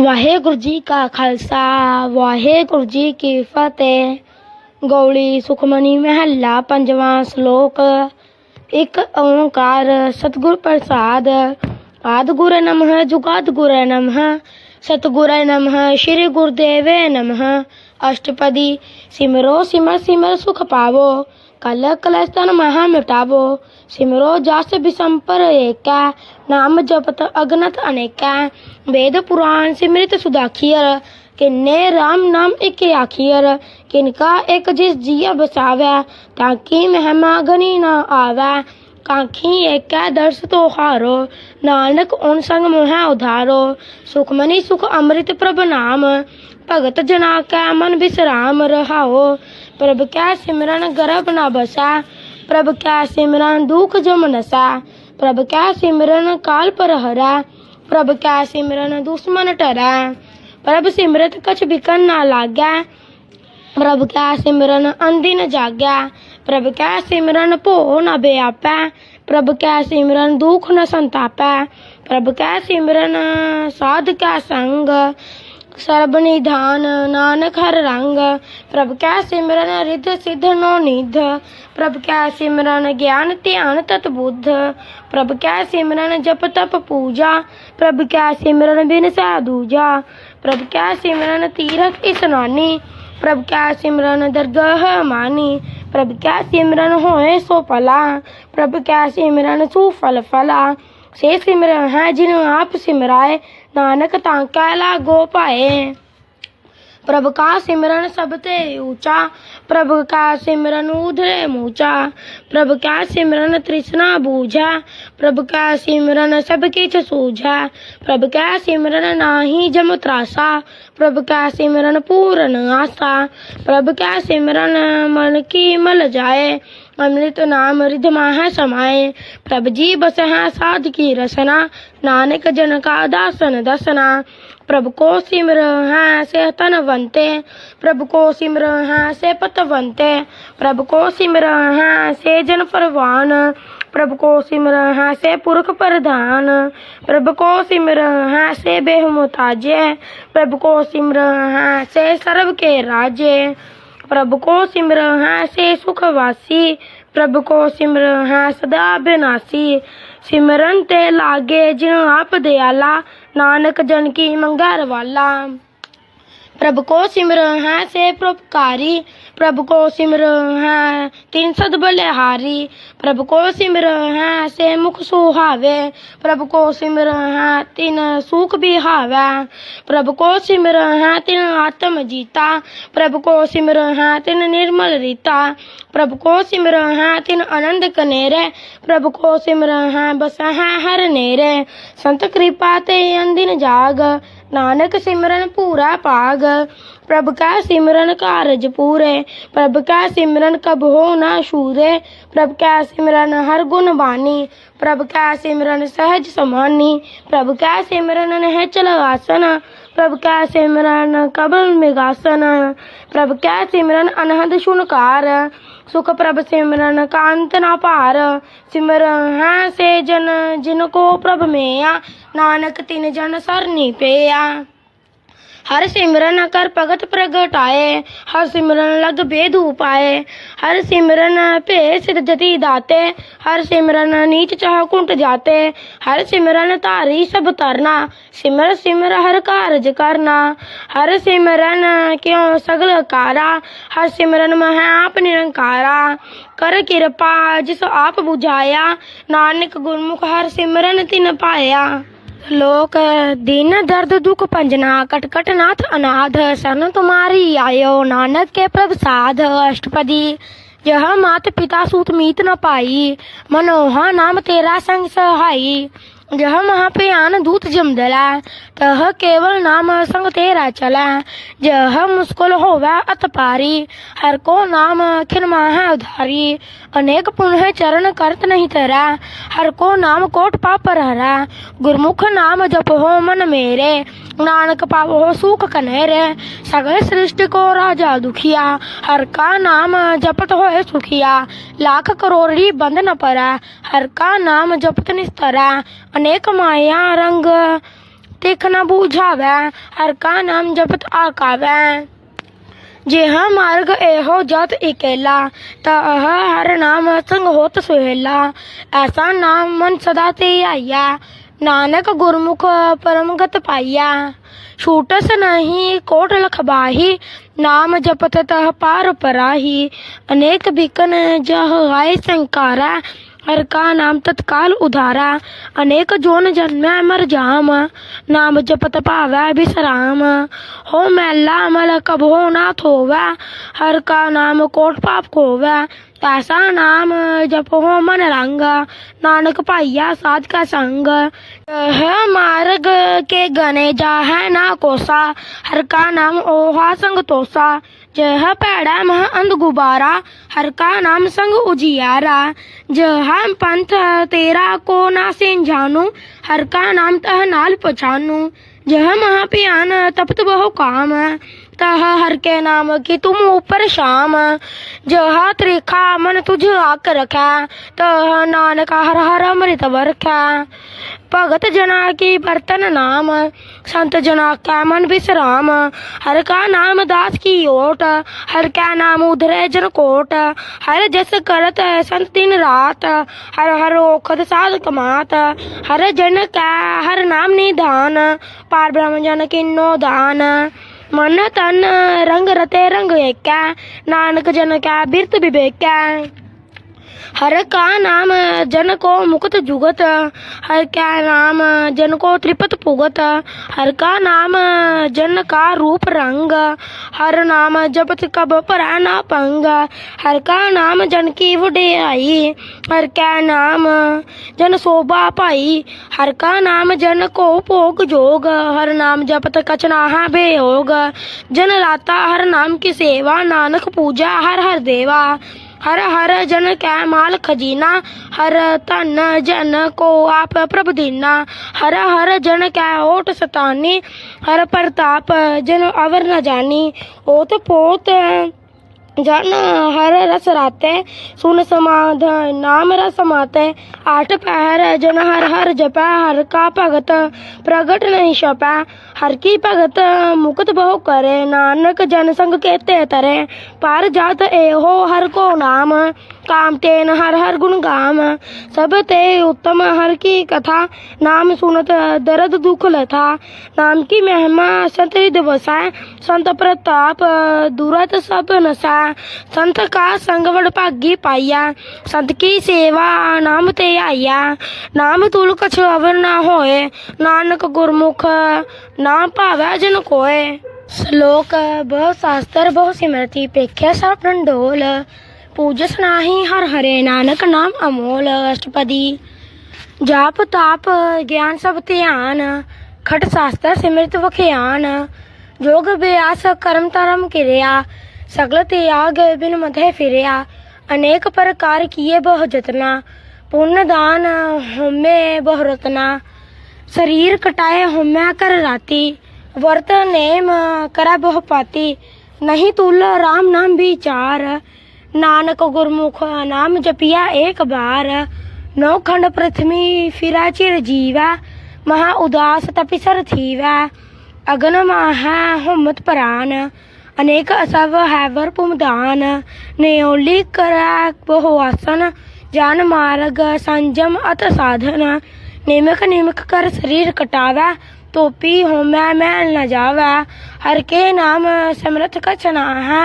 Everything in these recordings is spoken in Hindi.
ਵਾਹਿਗੁਰੂ ਜੀ ਕਾ ਖਾਲਸਾ ਵਾਹਿਗੁਰੂ ਜੀ ਕੀ ਫਤਿਹ ਗੌਲੀ ਸੁਖਮਨੀ ਮਹੱਲਾ ਪੰਜਵਾਂ ਸ਼ਲੋਕ ਇੱਕ ਓੰਕਾਰ ਸਤਿਗੁਰ ਪ੍ਰਸਾਦ ਆਦ ਗੁਰ ਨਮః ਜੁਗਾਦ ਗੁਰ ਨਮః ਸਤਿਗੁਰ ਨਮঃ ਸ੍ਰੀ ਗੁਰਦੇਵੇ ਨਮః ਅਸ਼ਟਪਦੀ ਸਿਮਰੋ ਸਿਮਰ ਸਿਮਰ ਸੁਖ ਪਾਵੋ कल ಕಲಸ್ತನ ಮಹಾಮಿಟಾವೋ सिमरो जास विशंपर एका, नाम जपत अगनत अनेका। वेद पुराण सिमृत सुदाखियर किन्ने राम नाम एक आखियर। किनका एक जिस जिया बसावे, ताकि महमा गनी न आवे। काखी एक दर्श तो हारो, नानक उन संग मोह उधारो। सुखमणि सुख अमृत प्रभ नाम, भगत जना कै मन विश्राम रहाओ। ਪ੍ਰਭ ਕੈ ਸਿਮਰਨ ਗਰਭ ਨਾ ਬਸਾ, ਪ੍ਰਭ ਕੈ ਸਿਮਰਨ ਦੁਖ ਜਮ ਨਸਾ, ਪ੍ਰਭ ਕੈ ਸਿਮਰਨ ਕਾਲ ਪਰ ਹਰਾ, ਪ੍ਰਭ ਕੈ ਸਿਮਰਨ ਦੁਸ਼ਮਨ ਟਰੈ, ਪ੍ਰਭ ਸਿਮਰਤ ਕਛ ਬਿਕਨ ਨਾ ਲਾਗੈ, ਪ੍ਰਭ ਕੈ ਸਿਮਰਨ ਅੰਧਿ ਨ ਜਾਗੈ, ਪ੍ਰਭ ਕੈ ਸਿਮਰਨ ਭੋ ਨ ਬਿਆਪੈ, ਪ੍ਰਭ ਕੈ ਸਿਮਰਨ ਦੁਖ ਨ ਸੰਤਾਪੈ, ਪ੍ਰਭ ਕੈ ਸਿਮਰਨ ਸਾਧ ਕੈ ਸੰਗ ਸਰਬ ਨਿਧਾਨ ਨਾਨਕ ਹਰ ਰੰਗ ਪ੍ਰਭ ਕੈ ਸਿਮਰਨ ਰਿਧ ਸਿਧ ਨੋ ਨਿਧ ਪ੍ਰਭ ਕੈ ਸਿਮਰਨ ਗਿਆਨ ਧਿਆਨ ਤਤ ਬੁੱਧ ਪ੍ਰਭ ਕੈ ਸਿਮਰਨ ਜਪ ਤਪ ਪੂਜਾ ਪ੍ਰਭ ਕੈ ਸਿਮਰਨ ਬਿਨ ਸਾਧੂਜਾ ਪ੍ਰਭ ਕੈ ਸਿਮਰਨ ਤੀਰਥ ਇਸਨਾਨੀ ਪ੍ਰਭ ਕੈ ਸਿਮਰਨ ਦਰਗਾਹ ਮਾਨੀ ਪ੍ਰਭ ਕੈ ਸਿਮਰਨ ਹੋਏ ਸੋ ਭਲਾ ਪ੍ਰਭ ਕੈ ਸਿਮਰਨ ਸੂ ਫਲ ਫਲਾ ਸੇ ਸਿਮਰਨ ਹੈ ਜਿਨ ਆਪ ਸਿਮਰਾਏ। ਨਾਨਕ ਤਾਂ ਕੈ ਲਾਗੋ ਪਾਏ प्रभु का सिमरन सबते ऊँचा, प्रभु का सिमरन उधरे मूचा, प्रभु का सिमरन तृष्णा बूझा, प्रभु का सिमरन सब किच सूझा, प्रभु का सिमरन नाही जम त्रासा, प्रभु का सिमरन पूर्ण आशा प्रभु का सिमरन मन की मल जाए, अमृत नाम रिध माह समाये प्रभ जी बस है साध की रसना, नानक जन का दासन दसना प्रभु को सिमर हाँ से तनवंते प्रभु को सिमर हाँ से पतवंते प्रभु को सिमर हाँ से जन प्रवान प्रभु को सिमर हाँ से पुरख प्रधान, प्रभु को सिमर हाँ से बेहमताजे प्रभु को सिमर हाँ से सर्व के राजे। ਪ੍ਰਭ ਕੋ ਸਿਮਰ ਹੈ ਸੇ ਸੁਖ ਵਾਸੀ, ਪ੍ਰਭ ਕੋ ਸਿਮਰ ਹੈ ਸਦਾ ਬਿਨਾਸੀ। ਸਿਮਰਨ ਤੇ ਲਾਗੇ ਜਿਨ ਆਪ ਦਿਆਲਾ, ਨਾਨਕ ਜਨ ਕੀ ਮੰਗਾ ਰਵਾਲਾ ਪ੍ਰਭ ਕੋ ਸਿਮਰ ਹੈ ਸੇ ਪ੍ਰਭਕਾਰੀ, ਪ੍ਰਭ ਕੋ ਸਿਮਰ ਹੈ ਤਿਨ ਸਦ ਬਲਿਹਾਰੀ, ਪ੍ਰਭ ਕੋ ਸਿਮਰ ਹੈ ਸੇ ਮੁਖ ਸੁਹਾਵੇ, ਪ੍ਰਭ ਕੋ ਸਿਮਰ ਹੈ ਤਿਨ ਸੁਖ ਬਿਹਾਵੇ, ਪ੍ਰਭ ਕੋ ਸਿਮਰ ਹੈ ਤਿਨ ਆਤਮ ਜੀਤਾ, ਪ੍ਰਭ ਕੋ ਸਿਮਰ ਹੈ ਤਿਨ ਨਿਰਮਲ ਰੀਤਾ, ਪ੍ਰਭ ਕੋ ਸਿਮਰ ਹੈ ਤਿਨ ਆਨੰਦ ਕਨੇਰੇ, ਪ੍ਰਭ ਕੋ ਸਿਮਰ ਹੈ ਬਸ ਹੈ ਹਰ ਨੇਰੇ, ਸੰਤ ਕਿਰਪਾ ਤੇ ਅੰਦਿਨ ਜਾਗ नानक सिमरन पूरा पाग। प्रभ का सिमरन कारज पूरे। प्रभ का सिमरन कब हो न शूरे प्रभ का सिमरन हर गुण बानी। प्रभ का सिमरन सहज समानी। प्रभ का सिमरन नह चलवासन आसना। प्रभ का सिमरन कबल मिगासन। प्रभ का सिमरन अनहद शुनकार ਸੁਖ ਪ੍ਰਭ ਸਿਮਰਨ ਕਾਂਤ ਨਾ ਭਾਰ, ਸਿਮਰ ਹੈ ਸੇ ਜਨ ਜਿਨ ਕੋ ਪ੍ਰਭ ਮੇਆ, ਨਾਨਕ ਤਿਨ ਜਨ ਸਰਨੀ ਪਿਆ। ਹਰ ਸਿਮਰਨ ਕਰ ਭਗਤ ਪ੍ਰਗਟਾਏ ਹਰ ਸਿਮਰਨ ਲਗ ਬੇਦ ਉਪਾਏ ਹਰ ਸਿਮਰਨ ਭੇ ਸਿਧ ਜਤੀ ਦਾਤੇ, ਹਰ ਸਿਮਰਨ ਨੀਚ ਚਾਹ ਕੁੰਟ ਜਾਤੇ। ਹਰ ਸਿਮਰਨ ਧਾਰੀ ਸਭ ਤਰਨਾ ਸਿਮਰ ਸਿਮਰ ਹਰ ਕਾਰਜ ਕਰਨਾ। ਹਰ ਸਿਮਰਨ ਕਿਉ ਸਗਲ ਕਾਰਾ, ਹਰ ਸਿਮਰਨ ਮਹਿ ਆਪ ਨਿਰੰਕਾਰਾ। ਕਰ ਕਿਰਪਾ ਜਿਸ ਆਪ 부ਝਾਇਆ ਨਾਨਕ ਗੁਰਮੁਖ ਹਰ ਸਿਮਰਨ ਤਿਨ ਪਾਇਆ। ਲੋਕ दीन दर्द दुख पंजना कट कट नाथ अनाथ, सन तुम्हारी आयो नानक के प्रसाद अष्टपदी। यह मात पिता सूत मीत न पाई मनोहा नाम तेरा संग सहाई। जह महाप्रियान दूत जमदला तह केवल नाम संग तेरा चला। जह मुस्कुल होवा अतपारी हर को नाम खिन माह उधारी। अनेक पुनः चरण करत नहीं तरा, हर को नाम कोट पापर हरा गुरमुख नाम जप हो मन मेरे, नानक पावो सुख कनेरे। सगल सृष्टि को राजा दुखिया, हर का नाम जपत होए सुखिया। लाख करोड़ी बंद न परा, हर का नाम जपत निस्तरा। अनेक माया रंग ਤਿਖ ਨ ਬੂਝਾਵੈ ਹਰ ਕਾ ਨਾਮ ਜਪਤ ਆਕਾਵੈ ਜਿਹਾ ਮਾਰਗ ਇਹੋ ਜਤ ਇਕੇਲਾ ਤਾ ਹਰ ਨਾਮ ਸੰਗ ਹੋਤ ਸੁਹੇਲਾ ਐਸਾ ਨਾਮ ਮਨ ਸਦਾ ਤੇ ਆਇਆ ਨਾਨਕ ਗੁਰਮੁਖ ਪਰਮਗਤ ਪਾਇਆ ਛੂਟਸ ਨਹੀਂ ਕੋਟ ਲਖਬਾਹੀ ਨਾਮ ਜਪਤ ਤਹ ਪਾਰ ਪਰਾਹੀ ਅਨੇਕ ਬਿਕਨ ਜਹ ਆਏ ਸੰਕਾਰਾ हर का नाम तत्काल उधारा। अनेक जोन जन्म मर जाम। नाम जपत पावै विश्राम हो मैला अमल कब हो नाथ होवै हर का नाम कोट पाप खोवै। ऐसा नाम जप हो मन रंग। नानक पाइया साध का संग। है मार्ग के गने जा है ना कोसा। हर का नाम ओहा संग तोसा। जह पैड़ा मह अंध गुबारा, हर का नाम संग उजियारा। जह पंथ तेरा को ना सेन जानू, हर का नाम तह नाल पछानू। जह महा पियान तपत बहु काम तह हर के नाम की तुम ऊपर शाम जह त्रिखा मन तुझ आक रखा तह नानक हर हर अमृत बरखा भगत जना की बर्तन नाम संत जना का मन विश्राम हर का नाम दास की ओट हर का नाम उधरे जन कोट हर जस करत संत दिन रात हर हर ओखद साध कमात हर जन का हर नाम निधान पार ब्रह्म जन किन्नो दान मन तन रंग रते रंग एका नानक जन क्या बिरत विवेका हर का नाम जन को मुक्त जुगत, हर का नाम जन को त्रिपत पुगत, हर का नाम जन का रूप रंग, हर नाम जपत कब परा पंग, हर का नाम जन की वडियाई हर का नाम जन शोभा पाई, हर का नाम जन को भोग जोग, हर नाम जपत कचनाहा बेयोग जन लाता हर नाम की सेवा, नानक पूजा हर हर देवा। हर हर जन कै माल खजीना हर धन जन को आप प्रभ दीना हर हर जन कै ओट सतानी हर प्रताप जन अवर न जानी ओत पोत जन हर रस राते सुन समाध नाम रस माते आठ पहर जन हर हर जपै हर का भगत प्रगट नहीं छपै हर की भगत मुकत बहु करे नानक जन संग केते तरे पर जात एहो हर को नाम काम तेन हर हर गुण गाम। सब ते उत्तम हर की कथा। नाम सुनत दर्द दुख लथा। नाम की महिमा संत दिवसा संत प्रताप दूरत सब नशा संत का संग भागी पाया संत की सेवा नाम ते आया नाम तुल कछ अवर ना होए। नानक गुरमुख नाम भावै जन कोय श्लोक, बहु शास्त्र, बहु सिमरति, पेख्या सब डोल ਪੂਜਸ ਨਾਹੀ ਹਰ ਹਰੇ ਨਾਨਕ ਨਾਮ ਅਮੋਲ ਅਸ਼ਟਪਦੀ। ਜਾਪ ਤਾਪ ਗਿਆਨ ਸਭ ਧਿਆਨ, ਖਟ ਸ਼ਾਸਤਰ ਸਿਮਰਤ ਵਖਿਆਨ। ਜੋਗ ਬਿਆਸ ਕਰਮ ਧਰਮ ਕਿਰਿਆ, ਸਗਲ ਤਿਆਗ ਬਿਨ ਮਧੇ ਫਿਰਿਆ। ਅਨੇਕ ਪ੍ਰਕਾਰ ਕੀਏ ਬਹੁ ਜਤਨਾ ਪੁੰਨ ਦਾਨ ਹੋਮੇ ਬਹੁ ਰਤਨਾ। ਸਰੀਰ ਕਟਾਏ ਹੋਮਿਆ ਕਰ ਰਾਤੀ, ਵਰਤ ਨੇਮ ਕਰਾ ਬਹੁ ਪਾਤੀ। ਨਹੀਂ ਤੁਲ ਰਾਮ ਨਾਮ ਵਿਚਾਰ ਨਾਨਕ ਗੁਰਮੁਖ ਨਾਮ ਜਪਿਆ ਏਕ ਬਾਰ ਨੌ ਖੰਡ ਪ੍ਰਥਮੀ ਫਿਰਾ ਚਿਰ ਜੀਵਾ, ਮਹਾ ਉਦਾਸ ਤਪਿਸਰ ਥੀਵਾ। ਅਗਨ ਮਹਾ ਹੁਮਤ ਪ੍ਰਾਨ, ਅਨੇਕ ਅਸਵ ਹੈਵਰ ਪੁਮਦਾਨ। ਨਿਉਲੀ ਕਰਾ ਬਹੁ ਆਸਨ, ਜਨ ਮਾਰਗ ਸੰਜਮ ਅਤ ਸਾਧਨ। ਨਿਮਕ ਨਿਮਕ ਕਰ ਸਰੀਰ ਕਟਾਵੈ तोपी हूँ मैं मैं न जावे हर के नाम समरथ कचना है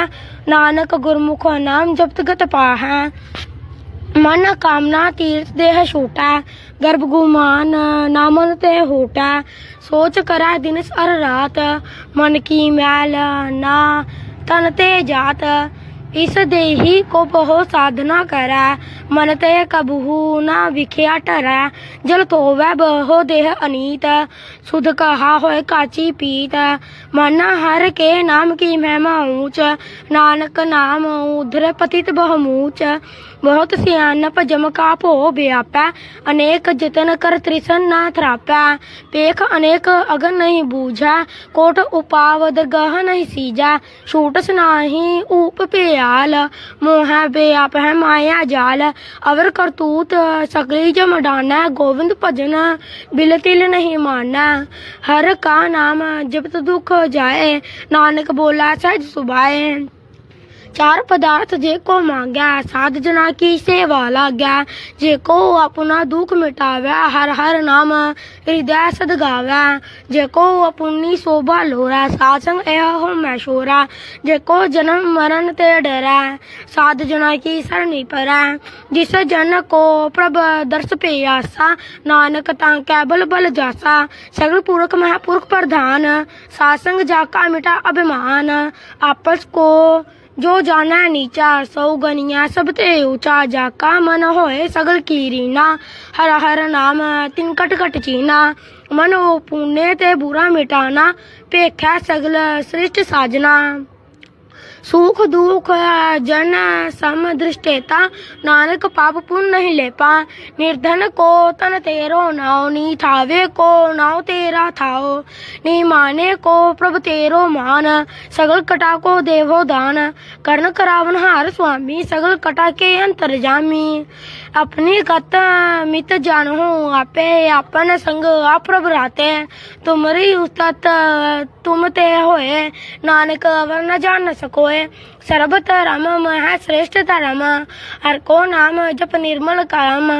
नानक गुरमुख नाम जप्त गत है मन कामना तीर्थ देह छोटा गर्भ गुमान नामन ते होटा सोच करा दिन अर रात मन की मैल ना तन ते जात इस देहि को बहु साधना करा, मनतय कबहू न विख्या टरा। जल तो वह बहु देह अनीत, सुध कहा हो काची पीत। मन हर के नाम की महिमा ऊंच, नानक नाम उधर पतित बहुमूच ਸਿਆਣਪ ਜਮਕਾ ਭੋ ਵਿਆਪੈ ਅਨੇਕ ਜਤਨ ਕਰ ਤ੍ਰਿਸ਼ਨ ਨਾ ਥਰਾਪੈ ਪੇਖ ਅਨੇਕ ਅਗਨ ਨਹੀਂ ਬੂਝੈ ਕੋਟ ਉਪਾਵ ਦਰਗਹ ਨਹੀਂ ਸੀਜੈ ਛੂਟਸ ਨਾਹੀ ਊਪ ਪਿਆਲ ਮੋਹ ਵਿਆਪ ਹੈ ਮਾਇਆ ਜਾਲ ਅਵਰ ਕਰਤੂਤ ਸਗਲੀ ਜਮ ਡਾਨਾ ਗੋਵਿੰਦ ਭਜਨ ਬਿਲ ਤਿਲ ਨਹੀਂ ਮਾਨਾ ਹਰ ਕਾ ਨਾਮ ਜਪਤ ਦੁਖ ਜਾਏ ਨਾਨਕ ਬੋਲਾ ਸਹਿਜ ਸੁਭਾਏ ਚਾਰ चार पदार्थ जेको मांग्या साध जना की सेवा लाग्या जेको अपना दुख मिटावे हर हर नाम हृदय सदगावे जेको अपनी शोभा लोरा सासंग एह हो मैशोरा जेको जन्म मरण ते डरै साध जना की सरनी परै जिस जन को प्रभ दर्श पे आसा ਨਾਨਕ ਤਾਂ ਕੈਬਲ ਬਲ ਜਾਸਾ ਸਗਲ ਪੁਰਖ ਮਹਾਪੁਰਖ ਪ੍ਰਧਾਨ ਸਾਸੰਗ ਜਾਕਾ ਮਿਟਾ ਅਭਿਮਾਨ ਆਪਸ ਕੋ जो जाना नीचा सौ गनिया सब ते ऊँचा जाका मन होए सगल कीरीना हर हर नाम तिन कट कट चीना मन वो पुण्य ते बुरा मिटाना पेख्या सगल सृष्ट साजना सुख दुख जन सम दृष्टेता नानक पाप पुण्य नहीं निर्धन को तन तेरो नाव नी थावे को नाव तेरा थाओ। नी माने को प्रभु तेरो मान। सगल कटा को देवो दान। कर्ण करावन हार स्वामी, सगल कटा के अंतर जामी। अपनी गत मित जानहु आपे अपन संग आप प्रभु राते तुमरी उस्तत तुम ते होए नानक अवर न जान न सकोए सर्व धर्म महा श्रेष्ठ धर्म हर को नाम जप निर्मल काम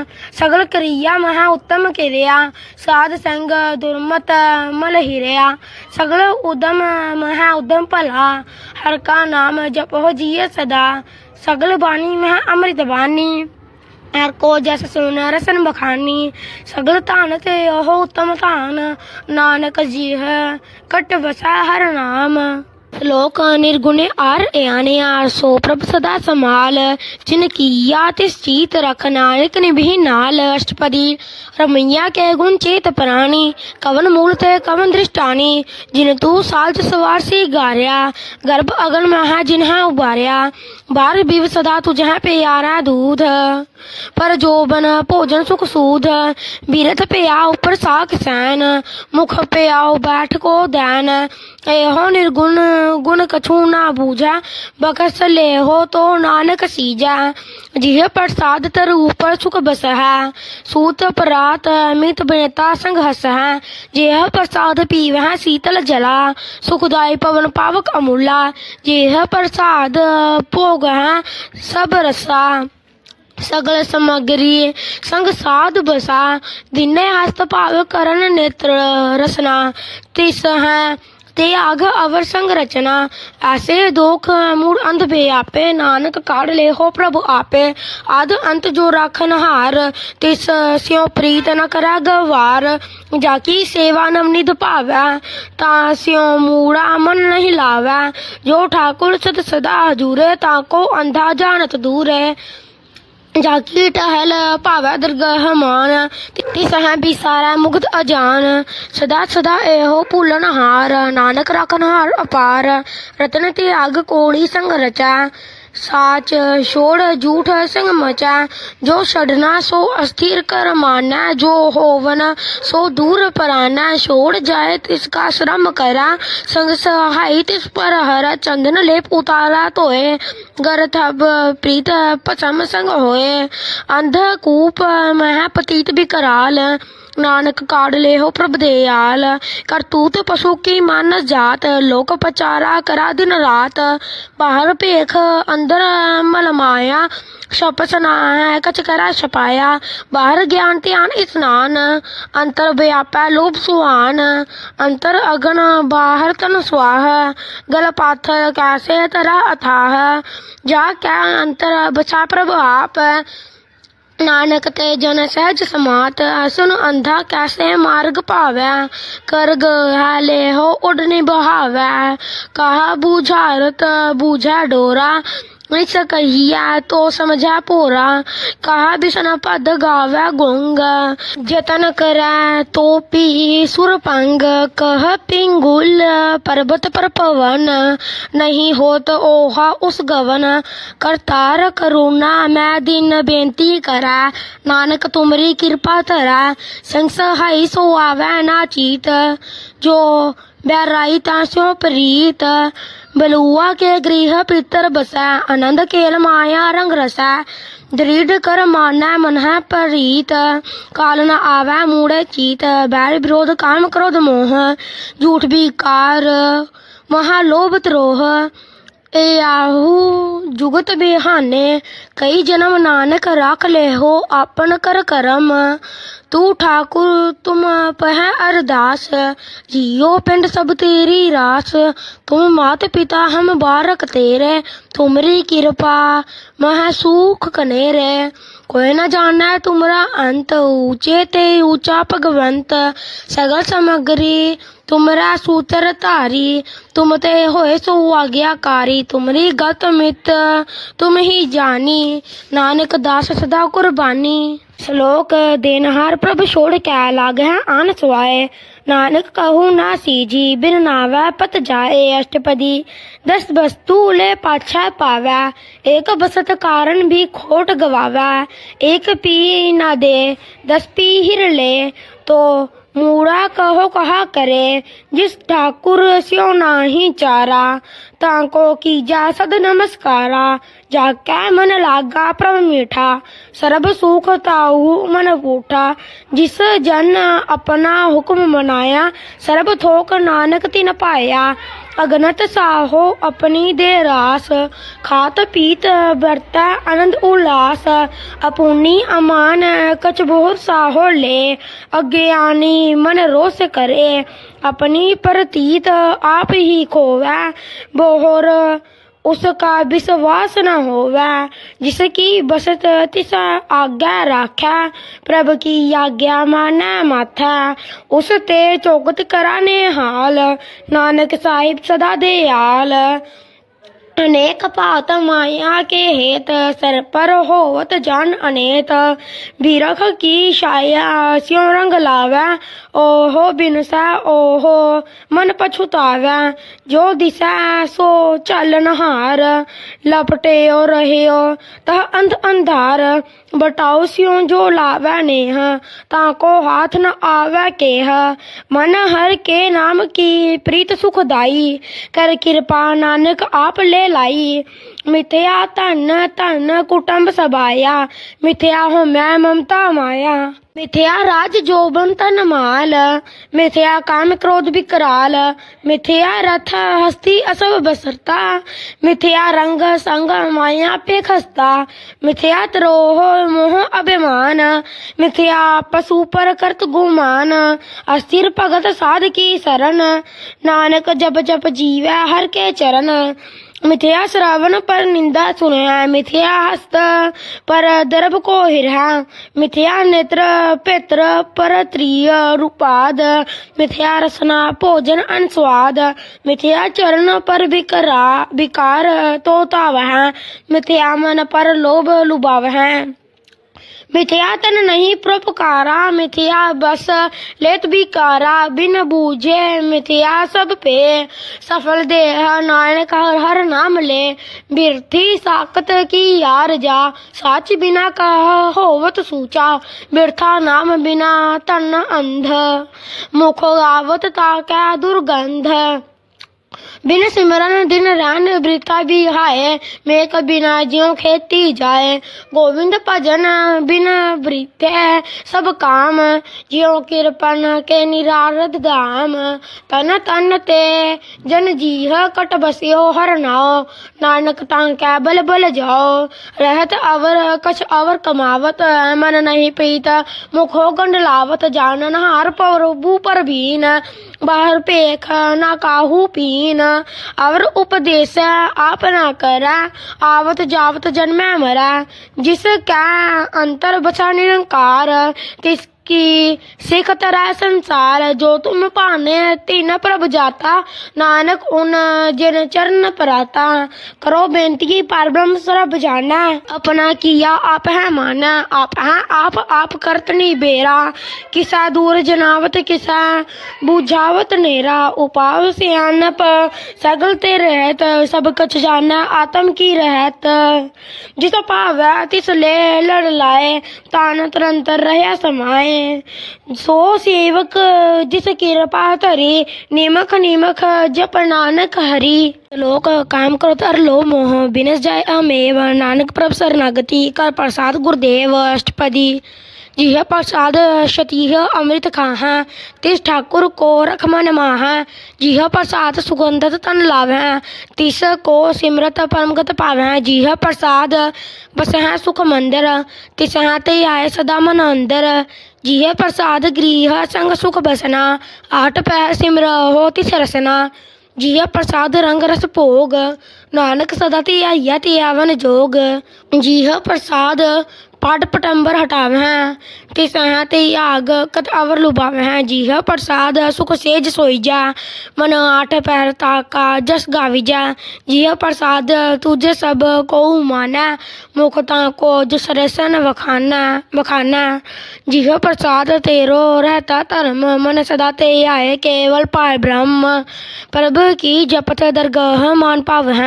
सगल क्रिया महा उत्तम क्रिया साध संग दुर्मत मल हिरया सगल उदम महा उदम भला हर का नाम जप हो जिय सदा सगल बानी महा अमृत बानी ਹਰ ਕੋ ਜਸ ਸੁਨ ਰਸਨ ਬਖਾਨੀ, ਸਗਲ ਧਨ ਤੇ ਉਹ ਉਤਮ ਧਾਨ, ਨਾਨਕ ਜੀ ਹੈ ਕਟ ਵਸਾ ਹਰ ਨਾਮ। ਲੋਕ ਨਿਰਗੁਣ ਆਰ ਆਨੇ ਆਰ ਸੋ ਪ੍ਰਭ ਸਦਾ ਸਮਾਲ ਜਿਨ ਕੀਆ ਤਿਸ ਚੀਤ ਰਖ ਨਾਨਕ ਨਿਭੀ ਨਾਲ ਅਸ਼ਟਪਦੀ। ਰਮਈਆ ਕੇ ਗੁਣ ਚੇਤ ਪ੍ਰਾਣੀ, ਕਵਨ ਮੂਲ ਤੇ ਕਵਨ ਦ੍ਰਿਸ਼ਟਾਨੀ, ਜਿਨ ਤੂੰ ਸਾਲ ਚ ਸਵਾਰ ਸੀ ਗਾਰਿਆ, ਗਰਭ ਅਗਨ ਮਹਾ ਜਿਨਹਾ ਉਬਾਰਿਆ बार बिव सदा तुझे प्यारा दूध, पर जोबन भोजन सुख सूद, बीरथ पिया ऊपर साख सैन, मुख पियाओ बैठ को दैन एहो निर्गुण, गुण कछु ना बूझा, बकस ले हो तो नानक सीजा। जिह प्रसाद तर ऊपर सुख बस है सूत परात अमित बिनता संग हस है जिह प्रसाद पीव है शीतल जला, सुखदाय पवन पावक अमूला। जिह प्रसाद भोग गया हाँ? सब रसा, सगल समग्री, संग साधु बसा। दिने हस्त भाव करण नेत्र रसना, तिस है ਤੇ ਅਗ ਅਵਰ ਸੰਗ ਰਚਨਾ। ਐਸੇ ਦੋਖ ਮੂੜ ਅੰਧ ਬੇ ਆਪੇ, ਨਾਨਕ ਕਾੜ ਲੈ ਹੋ ਪ੍ਰਭੂ ਆਪੇ। ਆਦ ਅੰਤ ਜੋ ਰਾਖਨ ਹਾਰ, ਤਿਸ ਸਿਉ ਪ੍ਰੀਤ ਨ ਕਰੈ ਗਵਾਰ। ਜਾ ਕੀ ਸੇਵਾ ਨਵਨਿਧ ਭਾਵੈ, ਤਾਂ ਸਿਉ ਮੂੜਾ ਮਨ ਨਹੀਂ ਲਾਵੈ। ਜੋ ਠਾਕੁਰ ਸਤ ਸਦਾ ਹਜੂਰੇ ਤਾਂ ਕੋ ਅੰਧਾ ਜਾਣਤ ਹੈ ਜਾਕੀ ਟਹਿਲ ਭਾਵੈ ਦਰਗਹ ਮਾਨ ਤਿੱਤੀ ਸਹਿ ਬਿਸਾਰੈ ਮੁਗਤ ਅਜਾਨ। ਸਦਾ ਸਦਾ ਇਹੋ ਭੁੱਲਨ ਹਾਰ, ਨਾਨਕ ਰਖਨ ਹਾਰ ਅਪਾਰ। ਰਤਨ ਤੇ ਅਗ ਕੋੜੀ ਸੰਗ ਰਚਾ साच छोड़ झूठ संग मचा, जो सड़ना सो अस्थिर कर माना, जो होवना सो दूर पराना छोड़ जाए तिसका श्रम करा, संग सहाय तिस पर हरा, चंदन लेप उतारा तो है गर थब प्रीत पसम संग होए, अंध कूप मह पतीत बिकराल ਨਾਨਕ ਕਾੜ ਲੇਹੋ ਪ੍ਰਭ ਦੇਆਲ ਕਰਤੂਤ ਪਸ਼ੂ ਕੀ ਮਨ ਜਾਤ ਲੋਕ ਪਚਾਰਾ ਕਰਾ ਦਿਨ ਰਾਤ ਬਾਹਰ ਭੇਖ ਅੰਦਰ ਮਲ ਮਾਇਆ ਛਪ ਸਨਾਹ ਕਚ ਕਰਾ ਛਪਾਇਆ ਬਾਹਰ ਗਿਆਨ ਧਿਆਨ ਇਸਨਾਨ ਅੰਤਰ ਵਿਆਪੈ ਲੋਭ ਸੁਹਾਨ ਅੰਤਰ ਅਗਨ ਬਾਹਰ ਤਨ ਸਵਾਹ ਗਲ ਪਾਥਰ ਕੈਸੇ ਤਰਾ ਅਥਾਹ ਜਾ ਕੈ ਅੰਤਰ ਬਚਾ ਪ੍ਰਭ ਆਪ ਨਾਨਕ ਤੇ ਜਨ ਸਹਿਜ ਸਮਾਤ ਅਸੁਨ ਅੰਧਾ ਕੈਸੇ ਮਾਰਗ ਭਾਵੈ ਕਰਗ ਹਾਲੇ ਹੋ ਉਡਨੀ ਬਹਾਵੈ ਕਹਾ ਬੂਝਾਰਤ ਬੂਝਾ ਡੋਰਾ इस कहिया तो समझा ಕಹಿಯ ತೋಸಮ ಜಾಪೋರ पद गावे गोंग। जतन ಗೊಂಗ तो पी सुर पंग। कह पिंगुल पर्वत पर पवन। नहीं होत ओहा उस गवन। करतार करुणा मैं दिन बेनती करा। नानक तुमरी कृपा तरा संग सहाय सो आवे ना चीत। जो ਆਵੈ ਨਾ ਚੀਤ ਜੋ ਬੈਰਾਈ ਤਾਂ ਸੋ ਪ੍ਰੀਤ ਬਲੂਆ ਕੇ ਗ੍ਰਹ ਪਿਤਰ ਬਸੈ ਆਨੰਦ ਕੇਲ ਮਾਇਆ ਰੰਗ ਰਸੈ ਦ੍ਰਿੜ ਕਰ ਮਾਨੈ ਮਨ ਹੈ ਪ੍ਰੀਤ ਕਾਲ ਨ ਆਵੈ ਮੂੜੇ ਚੀਤ ਬੈਰ ਵਿਰੋਧ एयाहू जुगत बिहाने कई जन्म नानक राख ले हो आपन कर करम ਤੂੰ ਠਾਕੁਰ, ਤੁਮ ਪਹਿ ਅਰਦਾਸ, ਜਿਉ ਪਿੰਡ ਸਭ ਤੇਰੀ ਰਾਸ। ਤੁਮ ਮਾਤ ਪਿਤਾ ਹਮ ਬਾਰਕ ਤੇਰੇ, ਤੁਮਰੀ ਕਿਰਪਾ ਮਹ ਸੁਖ ਕਨੇਰੇ। ਕੋਈ ਨਾ ਜਾਣੈ ਤੁਮਰਾ ਅੰਤ, ਊਚੇ ਤੇ ਊਚਾ ਭਗਵੰਤ, ਸਗਲ ਸਮਗਰੀ तुमरा सूत्र तारी, तुम ते हो सो आज्ञाकारी तुमरी गत मित, तुम ही जानी। नानक दास सदा कुर्बानी। श्लोक, देनहार प्रभु छोड़ क्या लाग है आन सुहाए नानक कहू ना सीजी, बिन नावे पत जाए अष्टपदी। दस वस्तु ले पाछा पावे, एक बसत कारण भी खोट गवावे। एक पी ना दे, दस पी हिर ले तो मूड़ा कहो कहा करे, जिस ठाकुर स्यो नाही चारा। तांको की जा सद नमस्कारा, जा जाके मन लागा प्रभ मीठा। सर्ब सुख ताऊ मन बूठा, जिस जन अपना हुक्म मनाया, सर्ब थोक नानक तिन पाया। ਅਗਨਤ ਸਾਹੋ ਆਪਣੀ ਦੇ ਰਾਸ, ਖਾਤ ਪੀਤ ਵਰਤੈ ਆਨੰਦ ਉਲਾਸ, ਅਪੂਨੀ ਅਮਾਨ ਕਛ ਬਹੁਤ ਸਾਹੋ ਲੈ ਅਗਿਆਨੀ ਮਨ ਰੋਸ ਕਰੇ, ਆਪਣੀ ਪ੍ਰਤੀਤ ਆਪ ਹੀ ਖੋਵੈ, ਬੋਹਰ उसका विश्वास न होवे जिसकी बसत तिस आज्ञा राख। प्रभु की आज्ञा माने माथा। उस ते चौकत कराने हाल। नानक साहिब सदा दयाल। अनेक पात माया के हेत सर पर होवत जान अनेत। बिरख की छाया स्यों रंग लावै, ओहो बिनसै, ओहो मन पछुतावै। जो दिसै सो चलन हार लपटेओ रहियो, तह अंध अंधार। बटाओ स्यों जो लावै नेह, ताको हाथ न आवै केह। मन हर के नाम की प्रीत सुखदाई, कर कृपा नानक आप ले ਲਾਈ। ਮਿਥਿਆ ਧਨ ਧਨ ਕੁਟੰਬ ਸਬਾਇਆ। ਮਿਥਿਆ ਹੋਮੈ ਮਮਤਾ ਮਾਇਆ। ਮਿਥਿਆ ਰਾਜ ਜੋਬਨ ਤਨ ਮਾਲ। ਮਿਥਿਆ ਕਾਮ ਕ੍ਰੋਧ ਵਿਕਰਾਲ ਮਿਥਿਆ ਰਥ ਹਸਤੀ ਅਸਭ ਬਸਰਤਾ। ਮਿਥਿਆ ਰੰਗ ਸੰਗ ਮਾਇਆ ਪੇ ਖਸਤਾ ਮਿਥਿਆ ਤਰੋਹ ਮੋਹ ਅਭਿਮਾਨ। ਮਿਥਿਆ ਪਸ਼ੂ ਪਰ ਕਰਤ ਗੁਮਾਨ। ਅਸਥਿਰ ਭਗਤ ਸਾਧ ਕੀ ਸਰਣ ਨਾਨਕ ਜਪ ਜਪ ਜੀਵੈ ਹਰ ਕੇ ਚਰਨ। मिथ्या श्रावण पर निंदा सुनया, मिथ्या हस्त पर दर्भ को हिरा मिथ्या नेत्र पेत्र पर त्रिय रूपाद, मिथ्या रसना भोजन अनस्वाद, मिथ्या चरण पर विकरा विकार तोता वह मिथ्या मन पर लोभ लुभाव मिथ्या तन नहीं प्रोपकारा, मिथ्या बस लेत बिकारा बिन बूझे मिथ्या सब पे। सफल देह नानक हर हर नाम ले, बिरथी साकत की यार जा। साच बिना कह होवत सूचा, बिरथा नाम बिना तन अंध। मुख गावत ताकै दुर्गंध। बिन सिमरन, दिन रन भी हाय मेक बिना ज्यो खेती जाए। गोविंद भजन बिन वृत्य सब काम, ज्यो किरपन के निरारद धाम। तन तन ते जन जीह कट बसियो हर नाओ नानक तां बल बल जाओ। रहत अवर, कछ अवर कमावत, मन नहीं पीत, मुखो गंड लावत, जानन हार प्रभु पर भीन। बाहर पेख ना काहू पीन। अवर उपदेश आप ना करा आवत जावत जन्मै मरा जिस कै अंतर बसा निरंकार तिस कि। सिख तरह संसार जो तुम पाने, तीन प्रभ जाता। नानक उन जिन चरण पराता। करो बेनती पर ब्रह्म सर्व जाना। अपना किया आप है माना। आप है, आप आप करतनी बेरा। किसा दूर जनावत, किसा बुझावत नेरा। उपाव सियानप, सगल ते रहत। सब कुछ जाना आत्म की रहत। जिस पावे, तिस ले लड़ लाए। तान तरंतर रह समाए। सो सेवक, जिस कृपा तरी नेमक नेमक जप नानक हरि। लोक काम करो तर लो मोह, बिनस जाय अमेव। नानक प्रभ शरणागति कर प्रसाद गुरुदेव अष्टपदी। जिह प्रसाद शतीह अमृत खाह, तिस ठाकुर को रख मन माह। जिह प्रसाद सुगंधत तन लावह तिस को सिमरत परमगत पावह जिह प्रसाद बसह सुख मंदिर, तिसह ते आए सदा मन अंदर। जिह प्रसाद गृह संग सुख बसना, आठ पै सिमर हो तिस रसना। जिया प्रसाद रंग रस भोग, नानक सदा ते आइया ते आवन जोग। जिया प्रसाद पट पटंबर हटावह तिसह त्याग कत लुभाव। लुभावह जीह प्रसाद सुख सेज सोईजै, मन आठ पैर ताका जस गाविजै। जीह प्रसाद तुझ सबको मानै मुखता को जसरसन वखाना वखाना। जीह प्रसाद तेरो रहता धर्म, मन सदा ते आए केवल पाय ब्रह्म। प्रभु की जपत दरगह मान पावह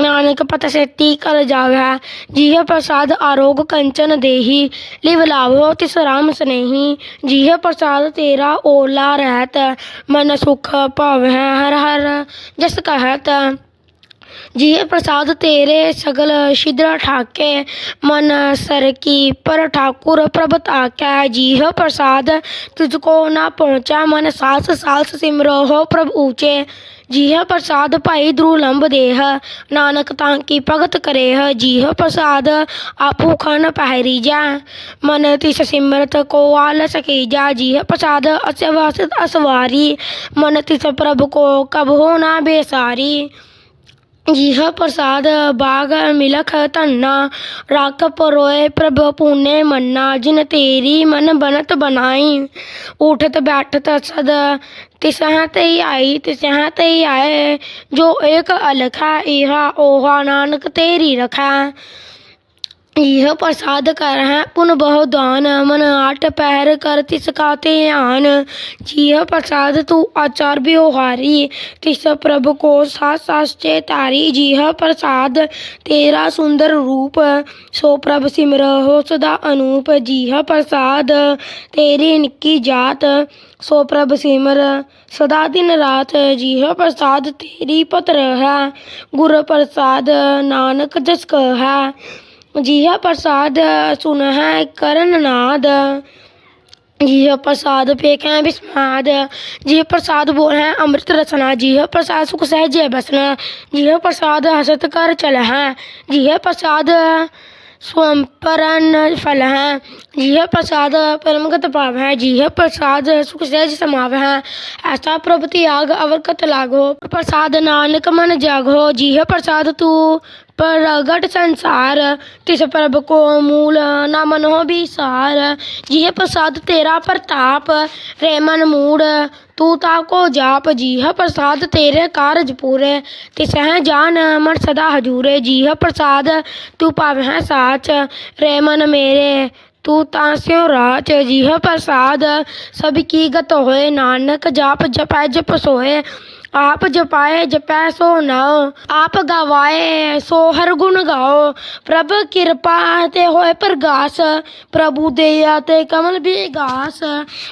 नानक पत सेती कर जावै। जिह प्रसाद आरोग कंचन देही, लिव तिस राम स्नेही। जिह प्रसाद तेरा ओला रहत, मन सुख पावै, हर हर जस कहत। जिये प्रसाद तेरे सगल शिद्र ठाके, मन सर की पर ठाकुर प्रभ ताक्या जिय प्रसाद तुझको ना पहुँचा, मन सास सास सिमर हो प्रभ ऊचे। जिह प्रसाद भाई द्रुलंब देह, नानक तांकी भगत करेह, जिह प्रसाद आपू खन पहरी जा। मन तिस सिमरत को आल सके जा, जिह प्रसाद असवासित असवारी, मन तिश प्रभु को कब हो ना बेसारी। यह प्रसाद बाग मिलख तन्ना, रख परोय प्रभ पुने मन्ना, जिन तेरी मन बनत बनाई। उठत बैठत सद, तिसह तई आई, तिसह तई आए। जो एक अलखा, इहा ओहा नानक तेरी रखा। यह प्रसाद कर है पुन बहु दान, मन आठ पैर कर तिस का ध्यान प्रसाद तू आचार बिहारी तिस प्रभु को सास सास चेतारी जिह प्रसाद तेरा सुंदर रूप, सो प्रभ सिमर हो सदा अनूप। जिह प्रसाद तेरी निकी जात, सो प्रभ सिमर सदा दिन रात। जिह प्रसाद तेरी पत्र है गुर प्रसाद नानक जस है जिह प्रसाद सुनह करण नाद। जिह प्रसाद फेंक है विस्माद जिह प्रसाद बोल अमृत रसना। जिह प्रसाद सुख सहज बसना। जिह प्रसाद हसत कर चल है जिह प्रसाद स्वंपरन फल है जिह प्रसाद परमगत पाव है जिह प्रसाद सुख सहज समाव है ऐसा प्रभु त्याग अवरकत लागो। प्रसाद नानक मन जागो। जिह प्रसाद तू प्रगट संसार, तिस प्रभ को मूल न मनो विसार। जिह प्रसाद तेरा प्रताप, रे मन मूड, तू ताको जाप। जिह प्रसाद तेरे कारज पूरे तिसह जान मन सदा हजूरे। जिह प्रसाद तू पावह साच, रे मन मेरे, तू तास्यो राच। जिह प्रसाद, सब की गत होए, नानक जाप जपै जप सोए। आप जपाए जपै सो नाओ, आप गवाए सो हर गुण गाओ। प्रभ कृपा ते होए प्रगास, प्रभु दया ते कमल विगास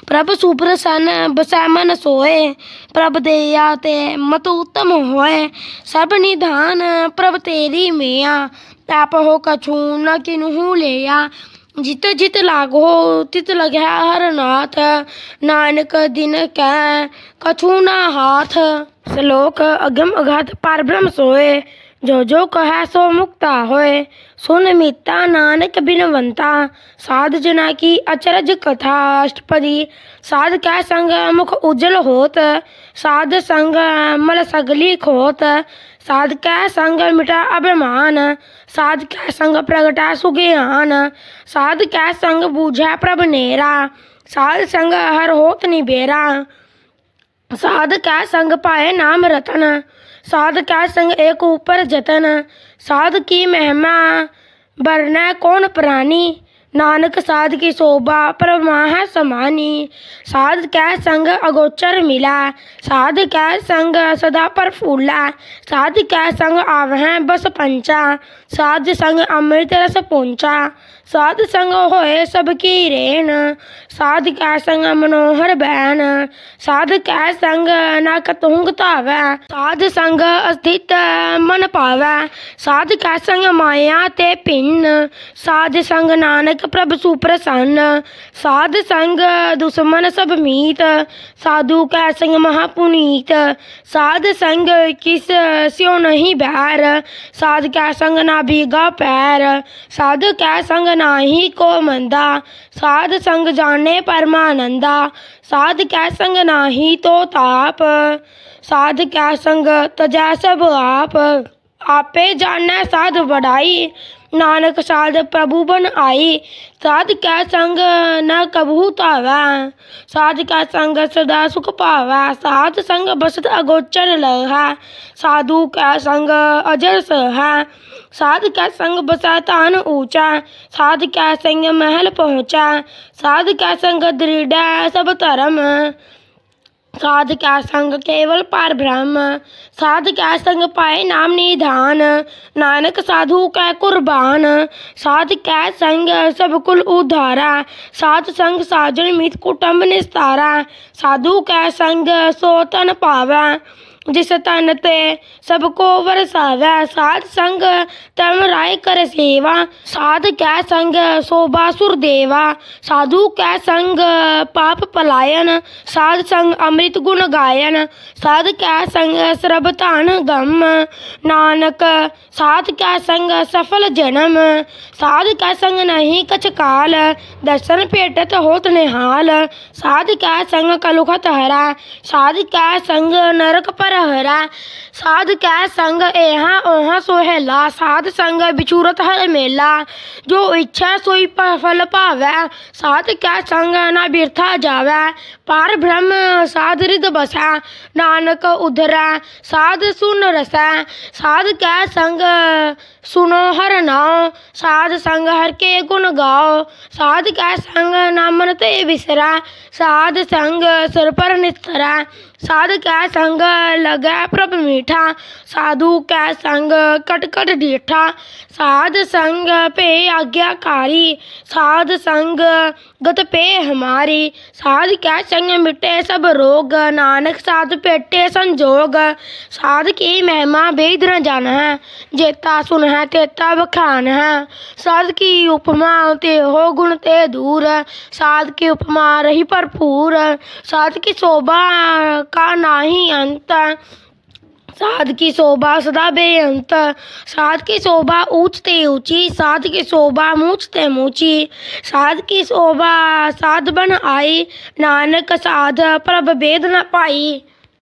प्रभ सुप्रसन सन बसैमन सोए, प्रभ दया ते मत उत्तम होए। सब निधान, प्रभ तेरी मेया आप हो कछु न किन्हू लेया। जित जित लागो तित लगे हर नाथ। नानक दिन कै कछु ना हाथ। श्लोक, अगम अघात पर पारब्रह्म सोए। जो जो कह सो मुक्ता होए। सुन मिता नानक बिनवंता साध जना की अचरज कथा अष्टपदी। साध कह संग मुख उज्जल होत। साध संग मल सगली खोत। साधक संग मिटा अभिमान, साधक संग प्रगटा सुज्ञान, साधक संग बूझा प्रभ नेरा, साध संग हर होत निबेरा। साधक संग पाए नाम रतन, साधक संग एक ऊपर जतन, साध की महिमा वर्ण कौन प्राणी? नानक साध की शोभा परमाह समानी। साध कै संग अगोचर मिला, साध कै संग सदा पर फूला, साध कै संग आवह बस पंचा, साध संग अमृत रस पहुँचा ਸਾਧ ਸੰਗ ਹੋਏ ਸਭ ਕੀ ਰੇਣ, ਸਾਧ ਕੈ ਸੰਗ ਮਨੋਹਰ ਬੈਨ ਸਾਧ ਕੈ ਸੰਗ ਨਾ ਕਤੁੰਗ ਧਾਵੈ, ਸਾਧ ਸੰਗ ਅਸਥਿਤ ਮਨ ਪਾਵੈ, ਸਾਧ ਕੈ ਸੰਗ ਮਾਇਆ ਤੇ ਭਿੰਨ, ਸਾਧ ਸੰਗ ਨਾਨਕ ਪ੍ਰਭ ਸੁਪ੍ਰਸੰਨ, ਸਾਧ ਸੰਗ ਦੁਸ਼ਮਨ ਸਭ ਮੀਤ, ਸਾਧੂ ਕੈ ਸੰਗ ਮਹਾ ਪੁਨੀਤ, ਸਾਧ ਸੰਗ ਕਿਸ ਸਿਉ ਨਹੀਂ ਬੈਰ, ਸਾਧ ਕੈ ਸੰਗ ਨਾ ਬੀਗਾ ਪੈਰ, ਸਾਧ ਕੈ ਸੰਗ नाही को मंदा। साध संग जाने परमानंदा। साध कै संग नाही तो ताप। साध कै संग तजै सब आप। आपे जाने साध बढ़ाई। नानक साध प्रभु बन आई। साध कै संग न कबहू तावै। साध कै संग सदा सुख पावै। साध संग बसत अगोचर लह। साधु कै संग अजर सह। साध का संग बसा तान ऊँचा, साध का संग महल पहुँचा, साध का संग दृढ़ सब धर्म। साध का संग केवल पार ब्रह्म, साध का संग पाए नाम निधान, नानक साधु का कुर्बान, साध का संग सब कुल उधारा, साध संग साजन मित कुटुंब निस्तारा, साधु का संग सोतन पावा। जिस तन ते सबको वरसावे साध संग, तम राय कर सेवा। साध कै संग शोभा देवा। साधु कै संग, पाप पलायन। साध संग अमृत गुण गायन। साध कै संग सर्वधान गम। नानक, साध कै संग सफल जन्म। साध कै संग नहीं कछ काल। दर्शन भेटत होत निहाल। साध कै संग कलुखत हरा। साध कै संग नरक पर रहरा साध कै संग एहा, ओहा सोहेला साध संग बिछुरत हर मेला। जो इच्छा सोई पर फल पावे। साध कै संग ना बिरथा जावे। पार ब्रह्म साध रिद बसै। नानक उधरै। साध सुन रसै। साध कै संग सुनो हर नाओ। साध संग हर के गुण गाओ। साध कै संग नामन ते बिसरा। साध संग सर पर निस्तरा। साधु कै संग लगै प्रभ मीठा, साधु कै संग कटकट कट डीठा। साध संग पे आज्ञाकारी, साध संग गत पे हमारी। साध कै संग मिटे सब रोग, नानक साध पेटे संजोग। साध की महिमा बेद न जान है जेता सुन है तेता बखान है साध की उपमा ते हो गुण ते दूर, साध की उपमा रही भरपूर। साध की शोभा का नाही अंत. साध की शोभा सदा बेअंत. साध की शोभा ऊँचते ऊँची, साध की शोभा मूचते मूची साध की शोभा साध बन आई, नानक साध प्रभ भेद न पाई.